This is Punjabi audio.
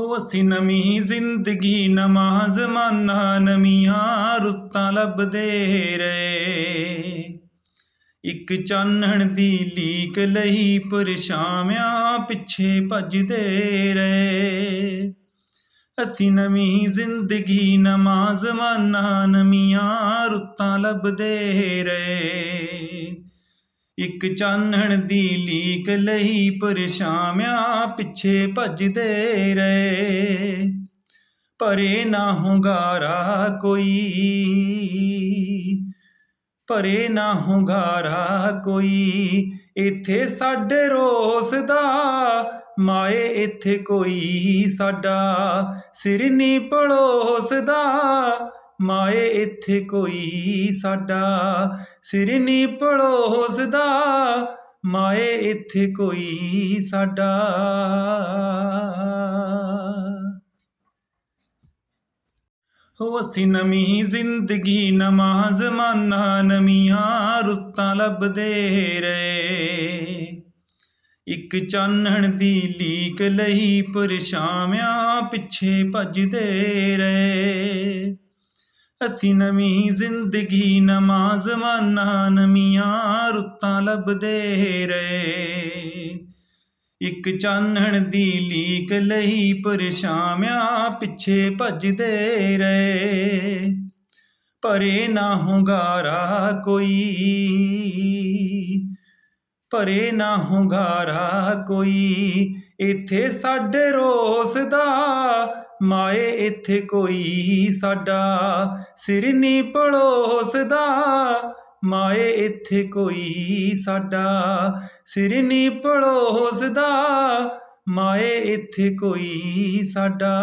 ਹੋ ਅਸੀਂ ਨਵੀਂ ਜ਼ਿੰਦਗੀ, ਨਵਾਂ ਜ਼ਮਾਨਾ, ਨਵੀਆਂ ਰੁੱਤਾਂ ਲੱਭਦੇ ਰਹੇ। ਇੱਕ ਚਾਨਣ ਦੀ ਲੀਕ ਲਈ ਪਰਛਾਵਿਆਂ ਪਿੱਛੇ ਭੱਜਦੇ ਰਹੇ। ਅਸੀਂ ਨਵੀਂ ਜ਼ਿੰਦਗੀ, ਨਵਾਂ ਜ਼ਮਾਨਾ, ਨਵੀਆਂ ਰੁੱਤਾਂ ਲੱਭਦੇ ਰਹੇ। ਇੱਕ ਚਾਨਣ ਦੀ ਲੀਕ ਲਈ ਪਰਛਾਵਿਆਂ ਪਿੱਛੇ ਭੱਜਦੇ ਰਹੇ। ਪਰੇ ਨਾ ਹੁੰਗਾਰਾ ਕੋਈ। ਪਰੇ ਨਾ ਹੁੰਗਾਰਾ ਕੋਈ। ਇੱਥੇ ਸਾਡੇ ਰੋਸ ਦਾ ਮਾਏ, ਇੱਥੇ ਕੋਈ ਸਾਡਾ ਸਿਰ ਨੀ ਪੜੋਸਦਾ। ਮਾਏ ਇੱਥੇ ਕੋਈ ਸਾਡਾ ਸਿਰ ਨੀ ਪੜੋਸਦਾ, ਮਾਏ ਇੱਥੇ ਕੋਈ ਸਾਡਾ। ਹੋ ਅਸੀਂ ਨਵੀਂ ਜ਼ਿੰਦਗੀ, ਨਵਾਂ ਜ਼ਮਾਨਾ, ਨਵੀਆਂ ਰੁੱਤਾਂ ਲੱਭਦੇ ਰਹੇ। ਇੱਕ ਚਾਨਣ ਦੀ ਲੀਕ ਲਈ ਪਰਛਾਵਿਆਂ ਪਿੱਛੇ ਭੱਜਦੇ ਰਹੇ। ਅਸੀਂ ਨਵੀਂ ਜ਼ਿੰਦਗੀ, ਨਵਾਂ ਜ਼ਮਾਨਾ, ਨਵੀਆਂ ਰੁੱਤਾਂ ਲੱਭਦੇ ਰਹੇ। ਇੱਕ ਚਾਨਣ ਦੀ ਲੀਕ ਲਈ ਪਰਛਾਵਿਆਂ ਪਿੱਛੇ ਭੱਜਦੇ ਰਹੇ। ਪਰੇ ਨਾ ਹੁੰਗਾਰਾ ਕੋਈ। ਭਰੇ ਨਾ ਹੁੰਗਾਰਾ ਕੋਈ। ਇੱਥੇ ਸਾਡੇ ਰੋਸ ਦਾ ਮਾਏ, ਇੱਥੇ ਕੋਈ ਸਾਡਾ। ਸਿਰ ਨੀ ਪੜੋਸਦਾ ਮਾਏ, ਇੱਥੇ ਕੋਈ ਸਾਡਾ। ਸਿਰ ਨੀ ਪੜੋਸਦਾ ਮਾਏ, ਇੱਥੇ ਕੋਈ ਸਾਡਾ।